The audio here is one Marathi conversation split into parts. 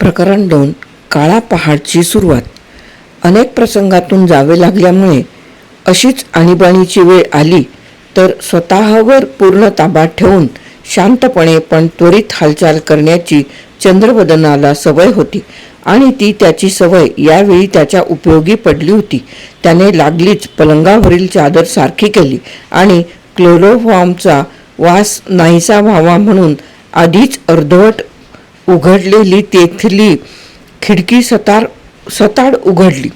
प्रकरण दोन काळा पहाडची सुरुवात. अनेक प्रसंगातून जावे लागल्यामुळे अशीच आणीबाणीची वेळ आली तर स्वतःवर पूर्ण ताबा ठेवून शांतपणे पण त्वरित हालचाल करण्याची चंद्रवदनाला सवय होती आणि ती त्याची सवय यावेळी त्याच्या उपयोगी पडली होती. त्याने लागलीच पलंगावरील चादर सारखी केली आणि क्लोरोफॉर्मचा वास नाहीसा व्हावा म्हणून आधीच अर्धवट उघडलेली तेथली खिडकी सतार सताड उघडली.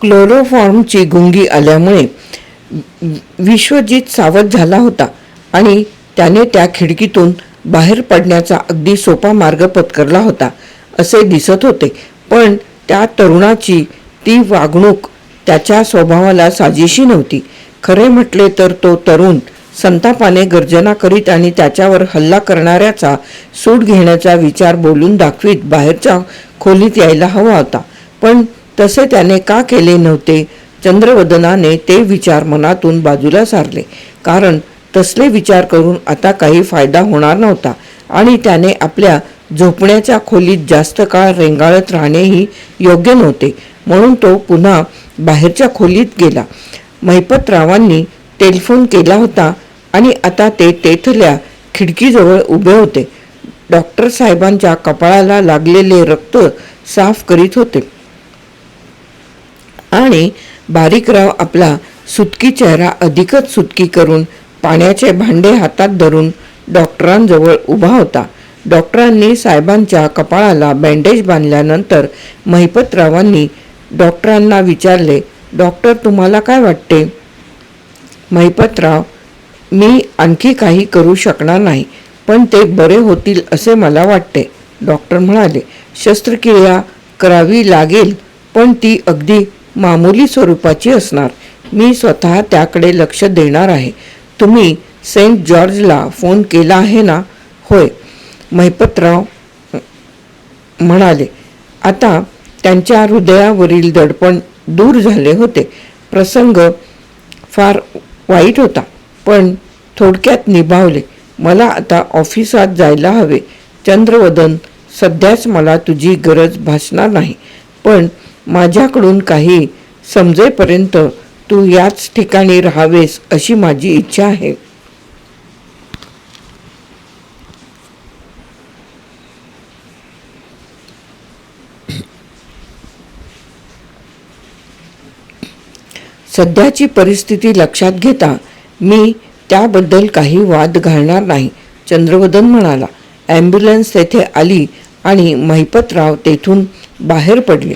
क्लोरोफॉर्मची गुंगी आल्यामुळे विश्वजित सावध झाला होता आणि त्याने त्या खिडकीतून बाहेर पडण्याचा अगदी सोपा मार्ग पत्करला होता असे दिसत होते. पण त्या तरुणाची ती वागणूक त्याच्या स्वभावाला साजिशी नव्हती. खरे म्हटले तर तो तरुण संतापाने गर्जना करीत आणि त्याच्यावर हल्ला करणाऱ्याचा सूट घेण्याचा विचार बोलून दाखवीत बाहेरच्या खोलीत यायला हवा होता. पण तसे त्याने का केले नव्हते? चंद्रवदनाने ते विचार मनातून बाजूला सारले. कारण तसले विचार करून आता काही फायदा होणार नव्हता आणि त्याने आपल्या झोपण्याच्या खोलीत जास्त काळ रेंगाळत राहणेही योग्य नव्हते. म्हणून तो पुन्हा बाहेरच्या खोलीत गेला. महिपतरावांनी टेलिफोन केला होता आणि आता ते तेथल्या खिडकीजवळ उभे होते. डॉक्टर साहेबांच्या कपाळाला लागलेले रक्त साफ करीत होते. आणि बारीकराव आपला सुटकी चेहरा अधिकच सुटकी करून पाण्याचे भांडे हातात धरून डॉक्टरांजवळ उभा होता. डॉक्टरांनी साहेबांच्या कपाळाला बँडेज बांधल्यानंतर महिपतरावांनी डॉक्टरांना विचारले डॉक्टर तुम्हाला काय वाटते? महिपतराव मी आणखी काही करू शकणार नाही पण ते बरे होतील असे मला वाटते. डॉक्टर म्हणाले शस्त्रक्रिया करावी लागेल पण ती अगदी मामूली स्वरूपाची असणार. मी स्वतः त्याकडे लक्ष देणार आहे. तुम्ही सेंट जॉर्जला फोन केला आहे ना? होय महिपतराव म्हणाले. आता त्यांच्या हृदयावरील दडपण दूर झाले होते. प्रसंग फार वाईट होता पण थोडक्यात निभावले. मला आता ऑफिसात जायला हवे. चंद्रवदन सध्याच मला तुझी गरज भासणार नाही पण माझ्याकडून काही समजेपर्यंत तू याच ठिकाणी राहावेस अशी माझी इच्छा आहे. सध्याची परिस्थिती लक्षात घेता मी त्याबद्दल काही वाद घालणार नाही चंद्रवदन म्हणाला. ॲम्ब्युलन्स तेथे आली आणि महिपतराव तेथून बाहेर पडले.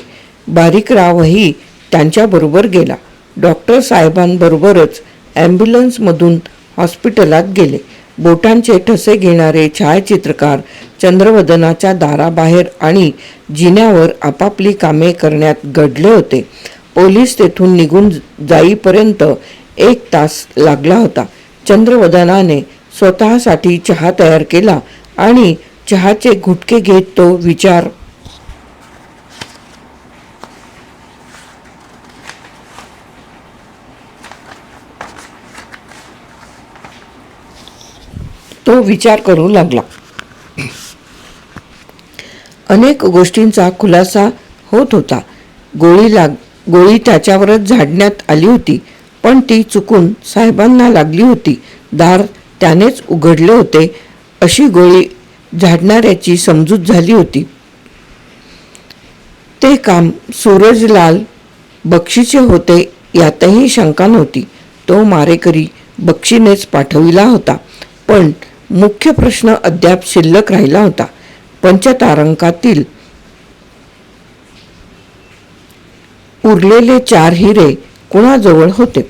बारीकरावही त्यांच्याबरोबर गेला. डॉक्टर साहेबांबरोबरच ॲम्ब्युलन्समधून हॉस्पिटलात गेले. बोटांचे ठसे घेणारे छायाचित्रकार चंद्रवदनाच्या दाराबाहेर आणि जिन्यावर आपापली कामे करण्यात घडले होते. पोलीस तेथून निघून जाईपर्यंत एक तास लागला होता. चंद्रवदनाने स्वतःसाठी चहा तयार केला आणि चहाचे घुटके घेत तो विचार तो विचार करू लागला. अनेक गोष्टींचा खुलासा होत होता. गोळी लाग गोळी त्याच्यावरच झाडण्यात आली होती पण ती चुकून साहेबांना लागली होती. दार त्यानेच उघडले होते. अशी गोळी झाडणाऱ्याची समजूत झाली होती. ते काम सूरजलाल बक्षीचे होते यातही शंका नव्हती. तो मारेकरी बक्षीनेच पाठविला होता. पण मुख्य प्रश्न अद्याप शिल्लक राहिला होता. पंचतारंकातील उरलेले चार हिरे कुणाजवळ होते?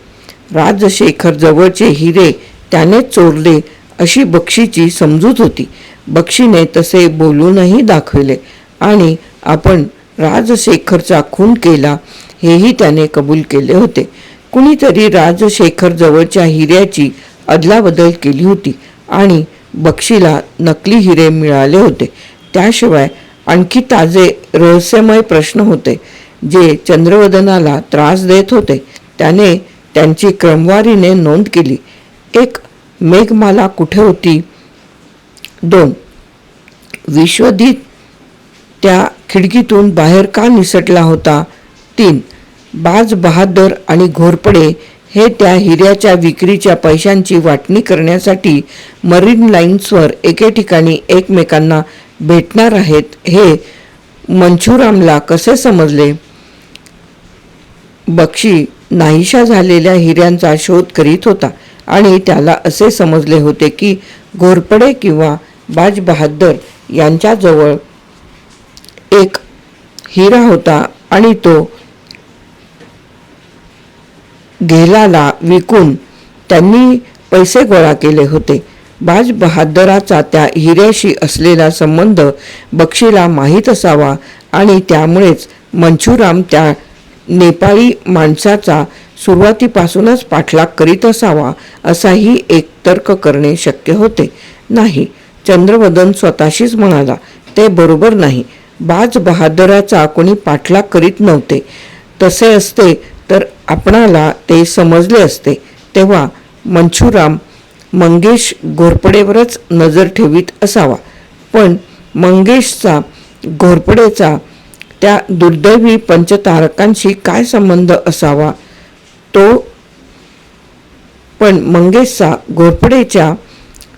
राजशेखर जवळचे हिरे त्याने चोरले अशी बक्षीची समजूत होती. बक्षीने तसे बोलूनही दाखविले. आणि आपण राजशेखरचा खून केला हेही त्याने कबूल केले होते. कुणीतरी राजशेखर जवळच्या हिऱ्याची अदलाबदल केली होती आणि बक्षीला नकली हिरे मिळाले होते. त्याशिवाय आणखी ताजे रहस्यमय प्रश्न होते. जे चंद्रवदनाला त्रास देत होते त्याने त्यांची क्रमवारीने नोंद केली. एक मेघमाला कुठे होती? दोन. विश्वदीत त्या खिडकीतून बाहेर का निसटला होता? तीन. बाज बहादर आणि घोरपडे हे त्या हिऱ्याच्या विक्रीच्या पैशांची वाटणी करण्यासाठी मरीन लाईन्सवर एके ठिकाणी एकमेकांना भेटणार आहेत हे मंचुरामला कसे समजले? बक्षी नाहीशा झालेल्या हिऱ्यांचा शोध करीत होता. आणि त्याला असे समजले होते की घोरपडे किंवा बाज बहादर यांच्याजवळ एक हिरा होता आणि तो घेलाला विकून त्यांनी पैसे गोळा केले होते. बाज बहादराचा त्या हिऱ्याशी असलेला संबंध बक्षीला माहीत असावा आणि त्यामुळेच मंचुराम त्या नेपाळी माणसाचा सुरुवातीपासूनच पाठलाग करीत असावा असाही एक तर्क करणे शक्य होते. नाही चंद्रवदन स्वतःशीच म्हणाला ते बरोबर नाही. बाज बहादराचा कोणी पाठलाग करीत नव्हते. तसे असते तर आपणाला ते समजले असते. तेव्हा मंचुराम मंगेश घोरपडेवरच नजर ठेवीत असावा. पण मंगेशचा घोरपडेचा त्या दुर्दैवी पंचतारकांशी काय संबंध असावा? तो पण मंगेशचा घोरपडेच्या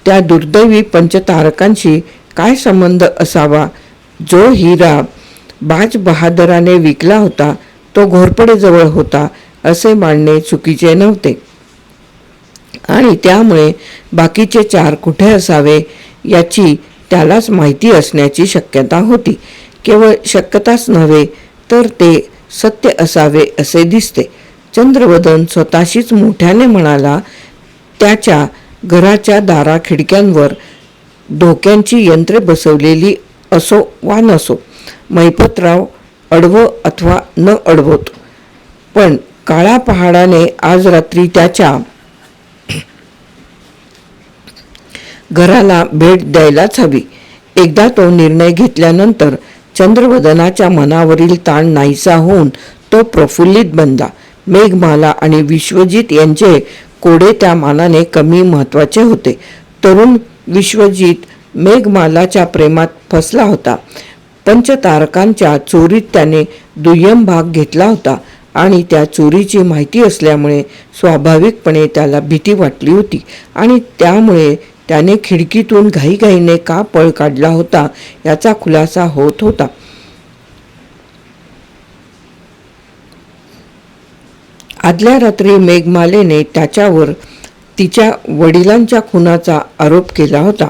त्या दुर्दैवी पंचतारकांशी काय संबंध असावा? जो हिरा बाज बहादराने विकला होता तो घोरपडेजवळ होता असे मानणे चुकीचे नव्हते. आणि त्यामुळे बाकीचे चार कुठे असावे याची त्यालाच माहिती असण्याची शक्यता होती. केवळ शक्यताच नव्हे तर ते सत्य असावे असे दिसते. चंद्रवदन स्वतःशीच मोठ्याने म्हणाला त्याच्या घराच्या दारा खिडक्यांवर धोक्यांची यंत्रे बसवलेली असो वा नसो मैपतराव अडवो अथवा न अडवोत. पण काळा पहाडाने आज रात्री त्याच्या घराला भेट द्यायलाच हवी. एकदा तो निर्णय घेतल्यानंतर चंद्रवदनाच्या मनावरील ताण नाहीसा होऊन तो प्रफुल्लित बनला. मेघमाला आणि विश्वजित यांचे कोडे त्या मानाने कमी महत्त्वाचे होते. तरुण विश्वजित मेघमालाच्या प्रेमात फसला होता. पंचतारकांच्या चोरीत त्याने दुय्यम भाग घेतला होता आणि त्या चोरीची माहिती असल्यामुळे स्वाभाविकपणे त्याला भीती वाटली होती आणि त्यामुळे त्याने खिडकीतून घाईघाईने का पळ काढला होता याचा खुलासा होत होता. आदल्या रात्री मेघमालेने त्याच्यावर तिच्या वडिलांच्या खुनाचा आरोप केला होता.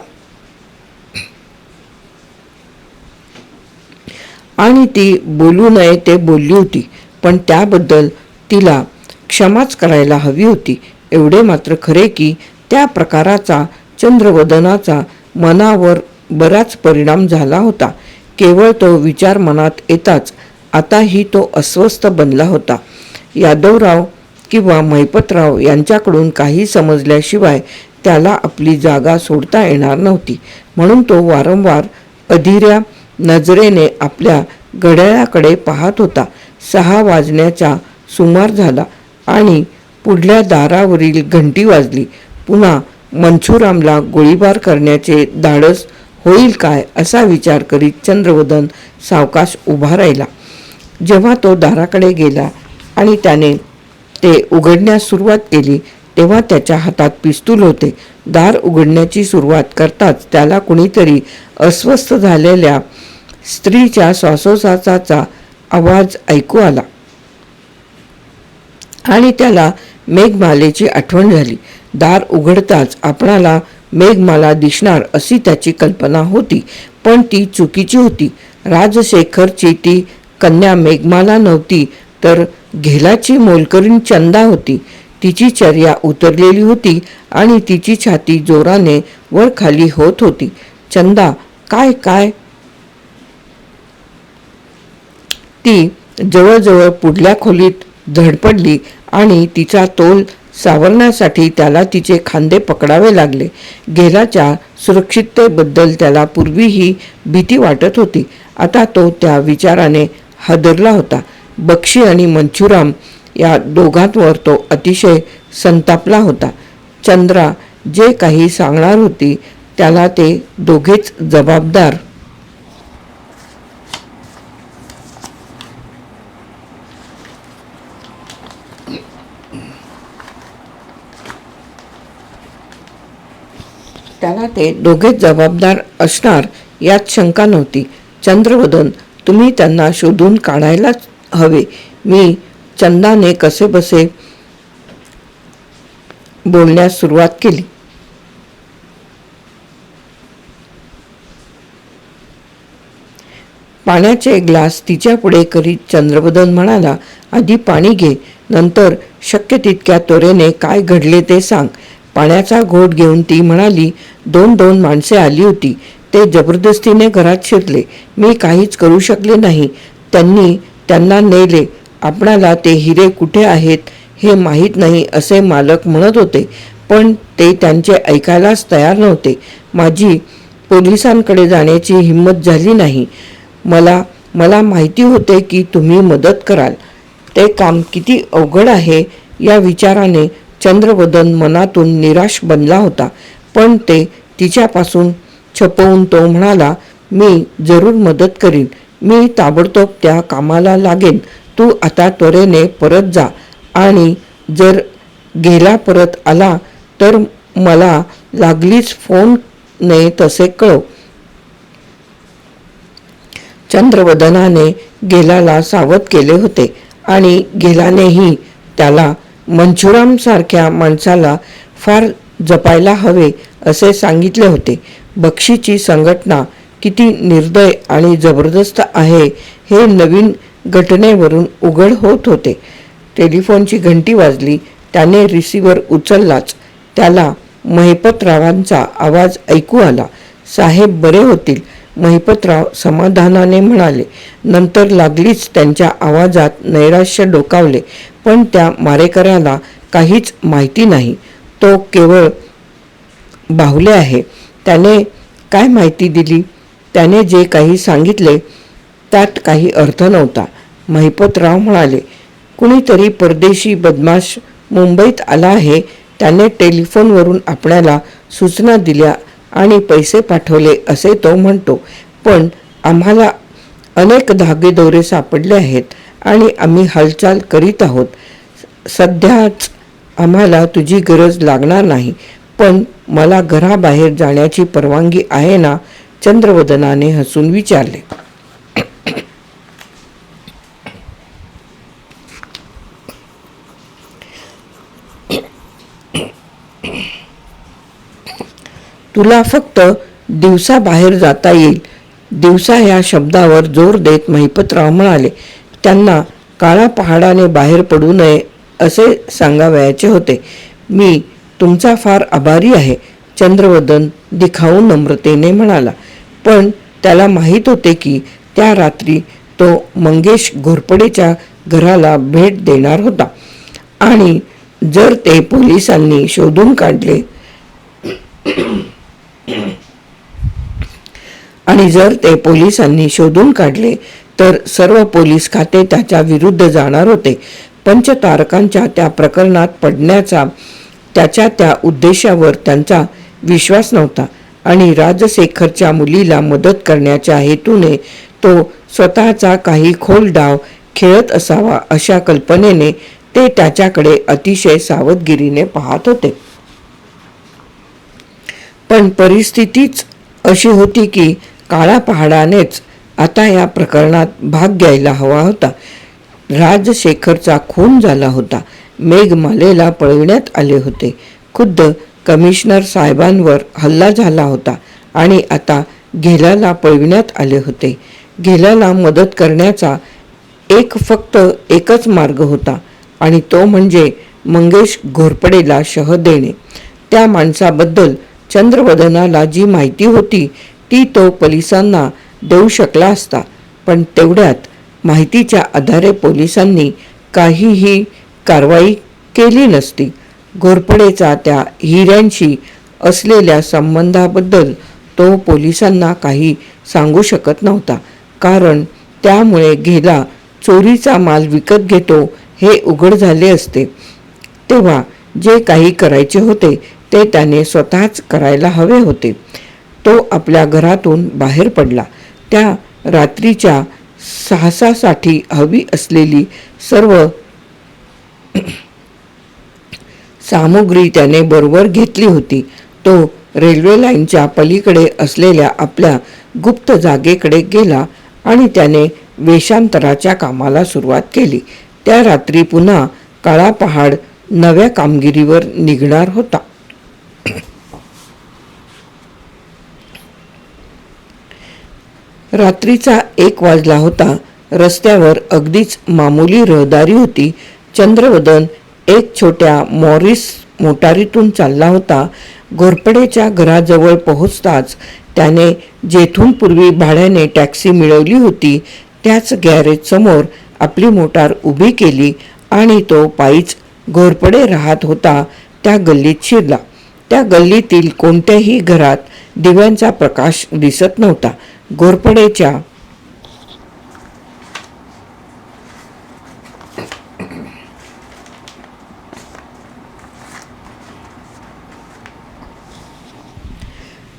आणि ती बोलू नये ते बोलली होती पण त्याबद्दल तिला क्षमाच करायला हवी होती. एवढे मात्र खरे की त्या प्रकाराचा चंद्रवदनाचा मनावर बराच परिणाम झाला होता. केवळ तो विचार मनात येताच आताही तो अस्वस्थ बनला होता. यादवराव किंवा महिपतराव यांच्याकडून काही समजल्याशिवाय त्याला आपली जागा सोडता येणार नव्हती. म्हणून तो वारंवार अधीऱ्या नजरेने आपल्या घड्याळाकडे पाहत होता. सहा वाजण्याचा सुमार झाला आणि पुढल्या दारावरील घंटी वाजली. पुन्हा मनसुरामला गोळीबार करण्याचे धाडस होईल काय असा विचार करीत चंद्रवदन सावकाश उभा राहिला. जेव्हा तो दाराकडे गेला आणि त्याने ते उघडण्यास सुरुवात केली तेव्हा त्याच्या हातात पिस्तूल होते. दार उघडण्याची सुरुवात करताच त्याला कुणीतरी अस्वस्थ झालेल्या स्त्रीच्या श्वासोश्वासाचा आवाज ऐकू आला आणि त्याला मेघमालेची आठवण झाली. दार उघडताच आपणाला मेघमाला दिसणार अशी त्याची कल्पना होती. पण ती चुकीची होती. राजशेखरची ती कन्या मेघमाला नव्हती तर घेलाची मोलकरीण चंदा होती. तिची चर्या उतरलेली होती आणि तिची छाती जोराने वर खाली होत होती. चंदा काय काय? ती जवळजवळ पुढल्या खोलीत धडपडली आणि तिचा तोल सावरण्यासाठी त्याला तिचे खांदे पकडावे लागले. गेलाच्या सुरक्षिततेबद्दल त्याला पूर्वीही भीती वाटत होती. आता तो त्या विचाराने हादरला होता. बक्षी आणि मंचुराम या दोघांवर तो अतिशय संतापला होता. चंद्रा जे काही सांगणार होती त्याला ते दोघेच जबाबदार त्याला ते दोघेच जबाबदार असणार यात शंका नव्हती. चंद्रवदन तुम्ही त्यांना शोधून काढायलाच हवे. मी चंदाने कसे बसे बोलण्यास सुरुवात केली. पाण्याचे ग्लास तिच्या पुढे करीत चंद्रबदन म्हणाला आधी पाणी घे नंतर शक्य तितक्या त्वरेने काय घडले ते सांग. पाण्याचा घोट घेऊन ती म्हणाली दोन दोन माणसे आली होती. ते जबरदस्तीने घरात शिरले. मी काहीच करू शकले नाही. त्यांनी त्यांना नेले. आपणाला ते हिरे कुठे आहेत हे माहीत नाही असे मालक म्हणत होते. पण ते त्यांचे ऐकायलाच तयार नव्हते. माझी पोलिसांकडे जाण्याची हिंमत झाली नाही. मला मला माहिती होते की तुम्ही मदत कराल. ते काम किती अवघड आहे या विचाराने चंद्रवदन मनातून निराश बनला होता. पण ते तिच्यापासून छपवून तो म्हणाला मी जरूर मदत करीन. मी ताबडतोब त्या कामाला लागेन. तू आता त्वरेने परत जा. आणि जर गेला परत आला तर मला लागलीच फोनने तसे कळव. चंद्रवदनाने गेलाला सावध केले होते आणि गेलानेही त्याला मंचुरामसारख्या माणसाला फार जपायला हवे असे सांगितले होते. बक्षीची संघटना किती निर्दय आणि जबरदस्त आहे हे नवीन घटनेवरून उघड होत होते. टेलिफोनची घंटी वाजली त्याने रिसिव्हर उचललाच. त्याला महेपतरावांचा आवाज ऐकू आला. साहेब बरे होतील. महिपतराव समाधानाने म्हणाले नंतर लागलीच त्यांच्या आवाजात नैराश्य डोकावले पण त्या मारेकऱ्याला काहीच माहिती नाही. तो केवळ बाहुले आहे. त्याने काय माहिती दिली? त्याने जे काही सांगितले त्यात काही अर्थ नव्हता. महिपतराव म्हणाले कुणीतरी परदेशी बदमाश मुंबईत आला आहे. त्याने टेलिफोनवरून आपल्याला सूचना दिल्या आणि पैसे पाठवले असे तो म्हणतो. पण आम्हाला अनेक धागेदोरे सापडले आहेत आणि आम्ही हालचाल करीत आहोत. सध्याच आम्हाला तुझी गरज लागणार नाही पण मला घराबाहेर जाण्याची परवानगी आहे ना? चंद्रवदनाने हसून विचारले. तुला फक्त दिवसा बाहेर जाता येईल. दिवसा या शब्दावर जोर देत महिपतराव म्हणाले त्यांना काळा पहाडाने बाहेर पडू नये असे सांगावयाचे होते. मी तुमचा फार आभारी आहे. चंद्रवदन दिखाऊ नम्रतेने म्हणाला पण त्याला माहीत होते की त्या रात्री तो मंगेश घोरपडेच्या घराला भेट देणार होता. आणि जर ते पोलिसांनी शोधून काढले आणि जर ते पोलिसांनी शोधून काढले तर सर्व पोलीस खाते त्याच्या विरुद्ध जाणार होते. पंचतारकांच्या त्या प्रकरणात पडण्याचा त्याच्या त्या उद्देशावर त्यांचा विश्वास नव्हता. आणि राजशेखरच्या मुलीला मदत करण्याच्या हेतूने तो स्वतःचा काही खोल डाव खेळत असावा अशा कल्पनेने ते त्याच्याकडे अतिशय सावधगिरीने पाहत होते. पण परिस्थितीच अशी होती की काळा पहाडानेच आता या प्रकरणात भाग घ्यायला हवा होता. राजशेखरचा खून झाला होता. मेघमालेला पळविण्यात आले होते. खुद्द कमिशनर साहेबांवर हल्ला झाला होता आणि आता घेलाला पळविण्यात आले होते. घेलाला मदत करण्याचा एक फक्त एकच मार्ग होता आणि तो म्हणजे मंगेश घोरपडेला शह देणे. त्या माणसाबद्दल चंद्रवदनाला जी माहिती होती ती तो पोलिसांना देऊ शकला असता. पण तेवढ्यात माहितीच्या आधारे पोलिसांनी काहीही कारवाई केली नसती. घोरपडेचा त्या हिऱ्यांशी असलेल्या संबंधाबद्दल तो पोलिसांना काही सांगू शकत नव्हता. कारण त्यामुळे गेला चोरीचा माल विकत घेतो हे उघड झाले असते. तेव्हा जे काही करायचे होते ते त्याने स्वतःच करायला हवे होते. तो आपल्या घरातून बाहेर पडला. त्या रात्रीच्या साहसासाठी हवी असलेली सर्व सामुग्री त्याने बरोबर घेतली होती. तो रेल्वे लाईनच्या पलीकडे असलेल्या आपल्या गुप्त जागेकडे गेला आणि त्याने वेषांतराच्या कामाला सुरुवात केली. त्या रात्री पुन्हा काळा पहाड नव्या कामगिरीवर निघणार होता. रात्रीचा एक वाजला होता. रस्त्यावर अगदीच मामूली रहदारी होती. चंद्रवदन एक छोट्या मॉरिस मोटारीतून चालला होता. घोरपडेच्या घराजवळ पोहोचताच त्याने जेथून पूर्वी भाड्याने टॅक्सी मिळवली होती त्याच गॅरेजसमोर आपली मोटार उभी केली आणि तो पायीच घोरपडे राहत होता त्या गल्लीत शिरला. त्या गल्लीतील कोणत्याही घरात दिव्यांचा प्रकाश दिसत नव्हता. घोरपडेच्या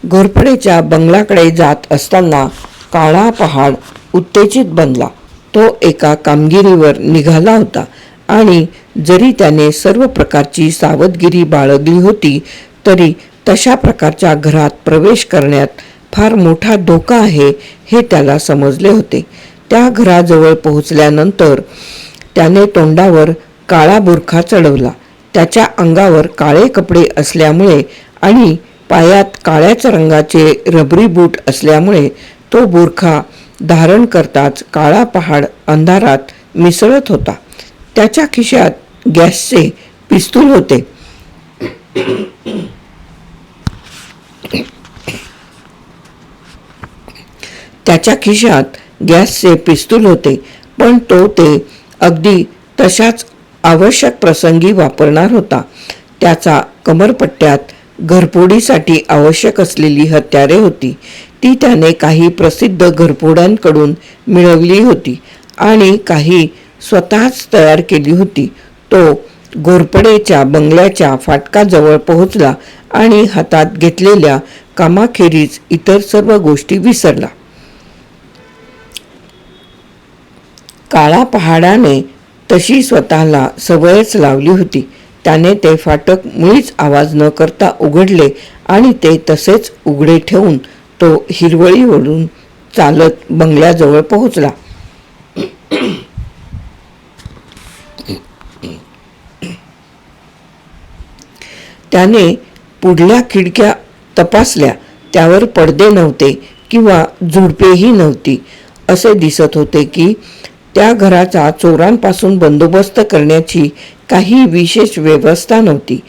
घोरपडेच्या बंगलाकडे जात असताना काळा पहाड उत्तेजित बनला. तो एका कामगिरीवर निघाला होता आणि जरी त्याने सर्व प्रकारची सावधगिरी बाळगली होती तरी तशा प्रकारच्या घरात प्रवेश करण्यात फार मोठा धोका आहे हे त्याला समजले होते. त्या घराजवळ पोहोचल्यानंतर त्याने तोंडावर काळा बुरखा चढवला. त्याच्या अंगावर काळे कपडे असल्यामुळे आणि पायात काळ्याच रंगाचे रबरी बूट असल्यामुळे तो बुरखा धारण करताच काळा पहाड अंधारात मिसळत होता. त्याच्या खिशात गॅसचे पिस्तूल होते. त्याच्या खिशात गॅसचे पिस्तूल होते पण तो ते अगदी तशाच आवश्यक प्रसंगी वापरणार होता. त्याचा कमरपट्ट्यात घरफोडीसाठी आवश्यक असलेली हत्यारे होती. ती त्याने काही प्रसिद्ध घरफोड्यांकडून मिळवली होती आणि काही स्वतःच तयार केली होती. तो घोरपडेच्या बंगल्याच्या फाटकाजवळ पोहोचला आणि हातात घेतलेल्या कामाखेरीज इतर सर्व गोष्टी विसरला. काळा पहाडाने तशी स्वतःला सवयच लावली होती. त्याने ते फाटक मुळीच आवाज न करता उघडले आणि ते तसेच उघडे ठेवून तो हिरवळी ओढून चालत बंगल्याजवळ पोहोचला. त्याने पुढल्या खिडक्या तपासल्या. त्यावर पडदे नव्हते किंवा झुडपेही नव्हती. असे दिसत होते की त्या घराचा चोरांपासून बंदोबस्त करण्याची काही विशेष व्यवस्था नव्हती.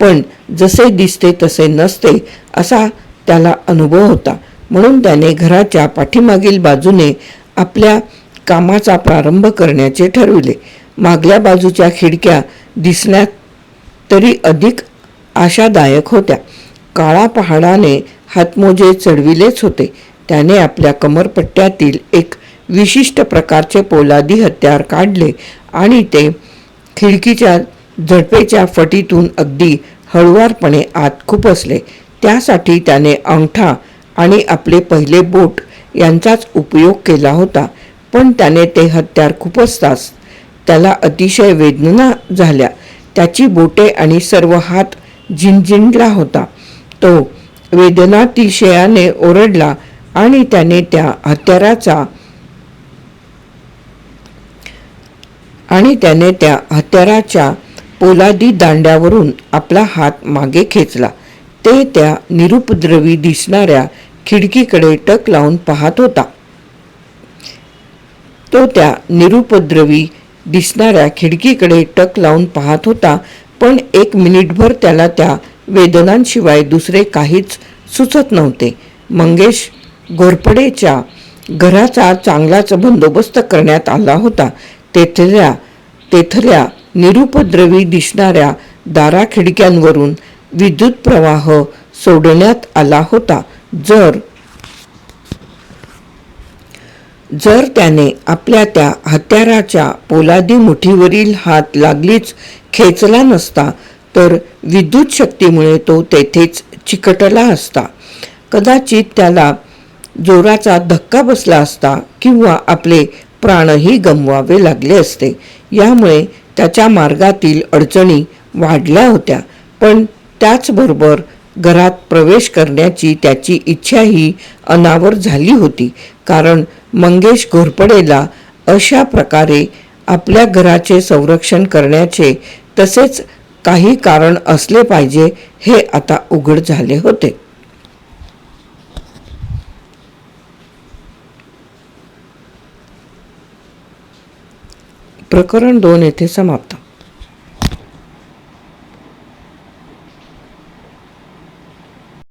पण जसे दिसते तसे नसते असा त्याला अनुभव होता. म्हणून त्याने घराच्या पाठीमागील बाजूने आपल्या कामाचा प्रारंभ करण्याचे ठरविले. मागल्या बाजूच्या खिडक्या दिसण्यात तरी अधिक आशादायक होत्या. काळा पहाडाने हातमोजे चढविलेच होते. त्याने आपल्या कमरपट्ट्यातील एक विशिष्ट प्रकारचे पोलादी हत्यार काढले आणि ते खिडकीच्या झडपेच्या फटीतून अगदी हळुवारपणे आत खुपसले. त्यासाठी त्याने अंगठा आणि आपले पहिले बोट यांचाच उपयोग केला होता पण त्याने ते हत्यार खुपसताच त्याला अतिशय वेदना झाल्या. त्याची बोटे आणि सर्व हात झिंझिंडला होता. तो वेदनातिशयाने ओरडला आणि त्याने त्या हत्याराचा आणि त्याने त्या हत्याराच्या पोलादी दांड्यावरून आपला हात मागे खेचला. ते त्या निरुपद्रवी दिसणाऱ्या खिडकीकडे टक लावून पाहत होता. तो त्या निरुपद्रवी दिसणाऱ्या खिडकीकडे टक लावून पाहत होता पण एक मिनिटभर त्याला त्या वेदनांशिवाय दुसरे काहीच सुचत नव्हते. मंगेश घोरपडेच्या घराचा चांगलाच बंदोबस्त करण्यात आला होता. तेथल्या तेथल्या निरुपद्रवी दिसणाऱ्या दारा खिडक्यांवरून विद्युत प्रवाह सोडण्यात आला होता. जर जर त्याने आपल्या त्या हत्याराच्या पोलादी मुठीवरील हात लागलीच खेचला नसता तर विद्युत शक्तीमुळे तो तेथेच चिकटला असता. कदाचित त्याला जोराचा धक्का बसला असता किंवा आपले प्राणही गमवावे लागले असते. यामुळे त्याच्या मार्गातील अडचणी वाढल्या होत्या. पण त्याचबरोबर घरात प्रवेश करण्याची त्याची इच्छाही अनावर झाली होती. कारण मंगेश घोरपडेला अशा प्रकारे आपल्या घराचे संरक्षण करण्याचे तसेच काही कारण असले पाहिजे हे आता उघड झाले होते. प्रकरण दोन येथे समाप्त.